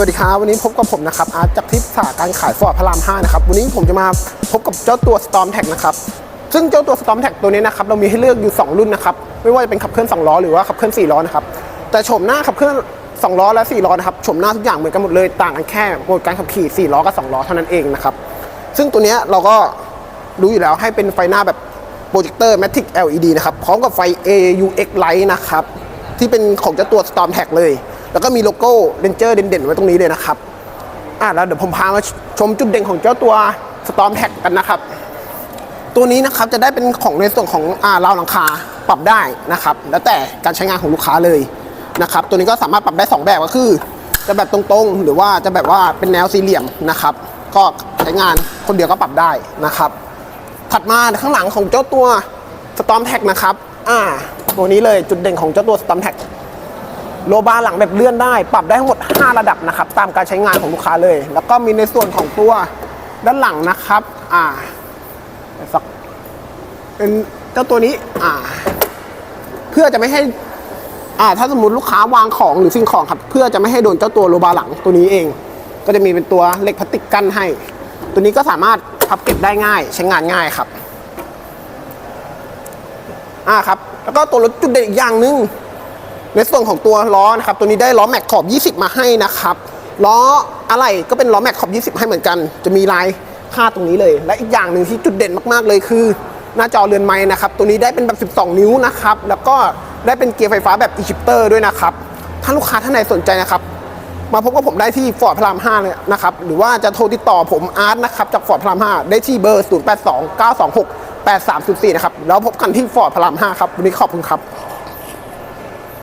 วัสดีครับวันนี้พบกับผมนะครับอาร์ตจากทิพย์สาการขายฟอร์ดพระราม 5 นะครับ วันนี้ผมจะมาพบกับเจ้าตัว Storm Tag นะครับ ซึ่งเจ้าตัว Storm Tag ตัวนี้นะครับ เรามีให้เลือกอยู่ 2 รุ่นนะครับ ไม่ว่าจะเป็นขับเคลื่อน 2 ล้อ หรือว่าขับเคลื่อน 4 ล้อนะครับ แต่โฉมหน้าขับเคลื่อน 2 ล้อและ 4 ล้อนะครับโฉมหน้าทุกอย่างเหมือนกันหมดเลยต่างกันแค่โหมดการขับขี่ 4 ล้อกับ 2 ล้อเท่านั้นเองนะครับซึ่งตัวนี้เราก็รู้อยู่แล้วให้เป็นไฟหน้าแบบโปรเจคเตอร์ Matic LED นะครับพร้อมกับไฟ AUX Light นะครับที่เป็นของเจ้าตัว Storm Tag เลย แล้วก็มีโลโก้ Ranger เด่นๆไว้ตรงนี้เลยนะครับอะแล้วเดี๋ยวผมพามาชมจุดเด่นของเจ้าตัว Storm Tag กันนะครับ ตัวนี้นะครับจะได้เป็นของในส่วนของอ่าราวหลังคาปรับได้นะครับ แล้วแต่การใช้งานของลูกค้าเลยนะครับ ตัวนี้ก็สามารถปรับได้ 2 แบบก็คือ จะแบบตรงๆ หรือว่าจะแบบว่าเป็นแนวสี่เหลี่ยมนะครับ ก็ใช้งานคนเดียวก็ปรับได้นะครับ ถัดมาข้างหลังของเจ้าตัว Storm Tag นะครับ อ่า ตัวนี้เลยจุดเด่นของเจ้าตัว Storm Tag โลบาร์หลังแบบเลื่อนได้ ปรับได้ทั้งหมด 5 ระดับนะครับ ตามการใช้งานของลูกค้าเลย แล้วก็มีในส่วนของตัวด้านหลังนะครับ อ่าสักเป็นเจ้าตัวนี้ อ่า เพื่อจะไม่ให้อ่าถ้าสมมติลูกค้าวางของหรือสิ่งของครับ เพื่อจะไม่ให้โดนเจ้าตัวโลบาร์หลังตัวนี้เอง ก็จะมีเป็นตัวเหล็กพลาสติกกั้นให้ ตัวนี้ก็สามารถพับเก็บได้ง่าย ใช้งานง่ายครับ อ่าครับ แล้วก็ตัวรถจุดเด่นอีกอย่างหนึ่ง ในส่วนของตัวล้อนะครับ ตัวนี้ได้ล้อแม็กขอบ 20 มาให้นะครับ ล้ออะไรก็เป็นล้อแม็กขอบ 20 ให้เหมือนกัน จะมีลายค่าตรงนี้เลย และอีกอย่างหนึ่งที่จุดเด่นมากๆเลยคือ หน้าจอเรือนไม้นะครับ ตัวนี้ได้เป็นแบบ 12 นิ้วนะครับ แล้วก็ได้เป็นเกียร์ไฟฟ้าแบบ e-shifter ด้วยนะครับ ถ้าลูกค้าท่านไหนสนใจนะครับ มาพบกับผมได้ที่ฟอร์ดพระราม5เนี่ยนะครับ หรือว่าจะโทรติดต่อผมอาร์ตนะครับจากฟอร์ดพระราม5ได้ที่เบอร์ 082 926 8304 นะครับ แล้วพบกันที่ฟอร์ดพระราม5ครับ วันนี้ขอบคุณครับ